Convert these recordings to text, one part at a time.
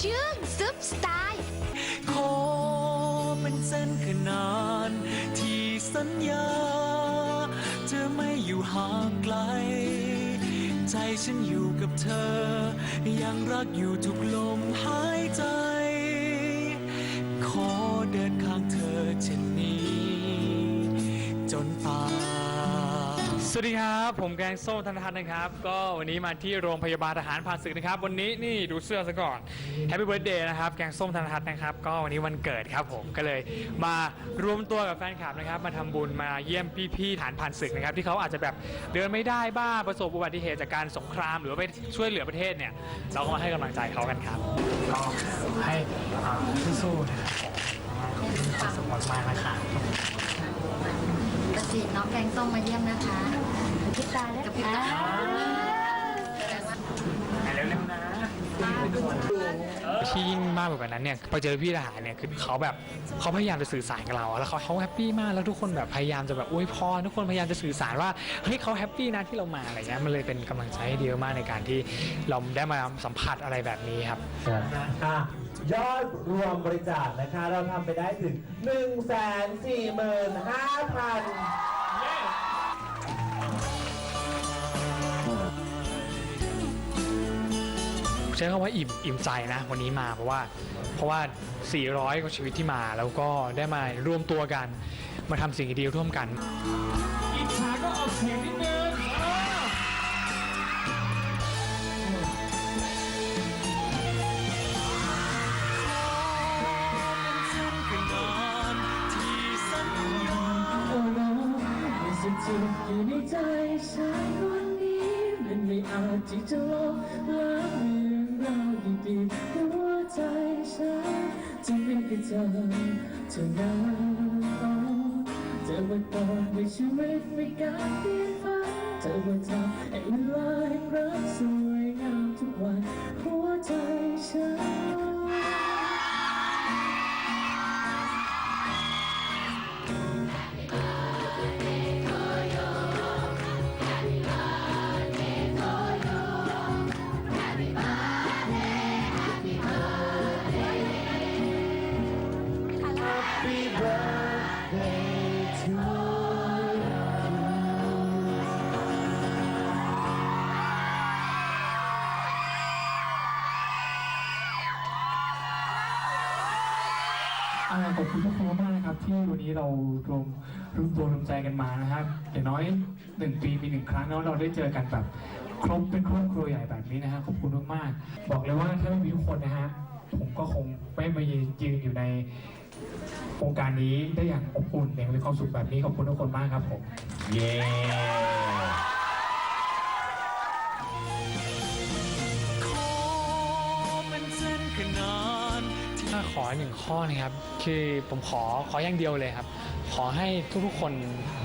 ชื่องซุปสไตล์ขอเป็นเส้นขนานที่สัญญา จะไม่อยู่ห่างไกล ใจฉันอยู่กับเธอ ยังรักอยู่ทุกลมหายใจ วัสดีครับ ผมแกงส้มธนทัศน์นะครับ ก็วันนี้มาที่โรงพยาบาลทหารผ่านศึกนะครับ วันนี้นี่ดูเสื้อซะก่อน Happy Birthday นะครับ แกงส้มธนทัศน์นะครับ ก็วันนี้วันเกิดครับผมก็เลยมารวมตัวกับแฟนคลับนะครับ มาทำบุญมาเยี่ยมพี่ๆฐานผ่านศึกนะครับ ที่เขาอาจจะแบบเดินไม่ได้บ้างประสบอุบัติเหตุจากการสงคราม หรือว่าไปช่วยเหลือประเทศเนี่ย เราก็มาให้กำลังใจเขากันครับ ก็ให้สู้ๆนะครับความสุขมากๆนะครับกระจีน้องแกงส้มมาเยี่ยมนะคะพิ ตาและเร็วๆนะที่ยิ่งมากกว่านั้นเนี่ยพอเจอพี่ทหารเนี่ยคือเขาแบบเขาพยายามจะสื่อสารกับเราอะแล้วเขาเขาแฮปปี้มากแล้วทุกคนแบบพยายามจะแบบอวยพรทุกคนพยายามจะสื่อสารว่าเฮ้ยเขาแฮปปี้นะที่เรามาอะไรเงี้ยมันเลยเป็นกำลังใจให้ดีมากในการที่เราได้มาสัมผัสอะไรแบบนี้ครับ อะยอดรวมบริจาคนะคะ เราทำไปได้ถึง 1 4 5 0 0 0 ใช้คำว่าอิ่มอิ่มใจนะวันนี้มาเพราะว่าเพราะว่า 400 กว่าชีวิตที่มาแล้วก็ได้มารวมตัวกัน มาทำสิ่งดีๆร่วมกันอิจฉาก็ออกเสียงนิดนึงเป็นเส้นขนานที่สัญญาโอ้น้องมีสิ่งอยู่ในใจฉันวันนี้มันไม่อาจที่จะลบล้าง เรื่องราวดีๆหัวใจฉันจะไม่ให้เธอเธอนั้นเธอมาตอนในชีวิตมีการเปลี่ยนฟ้าเธอมาทำให้เวลาแห่งรักสวยงามทุกวัน อ่าขอบคุณทุกคนมากๆนะครับ ที่วันนี้เรารวมรวมตัวรวมใจกันมานะครับอย่างน้อยหนึ่งปีมีหนึ่งครั้งแล้วเราได้เจอกันแบบครบเป็นครอบครัวใหญ่แบบนี้นะฮะขอบคุณมากๆบอกเลยว่าถ้าไม่มีทุกคนนะฮะผมก็คงไม่มายืนยืนอยู่ในโครงการนี้ได้อย่างอบอุ่นอย่างมีความสุขแบบนี้ขอบคุณทุกคนมากครับผม เย้าขอหนึ่งข้อนะครับ คือผมขอขออย่างเดียวเลยครับ ขอให้ทุกๆคน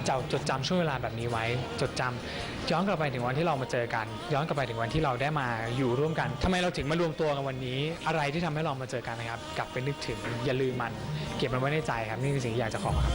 จะจดจำช่วงเวลาแบบนี้ไว้ จดจำย้อนกลับไปถึงวันที่เรามาเจอกัน ย้อนกลับไปถึงวันที่เราได้มาอยู่ร่วมกันทำไมเราถึงมารวมตัวกันวันนี้ อะไรที่ทำให้เรามาเจอกันนะครับ กลับไปนึกถึงอย่าลืมมัน เก็บมันไว้ในใจครับนี่คือสิ่งที่อยากจะขอครับ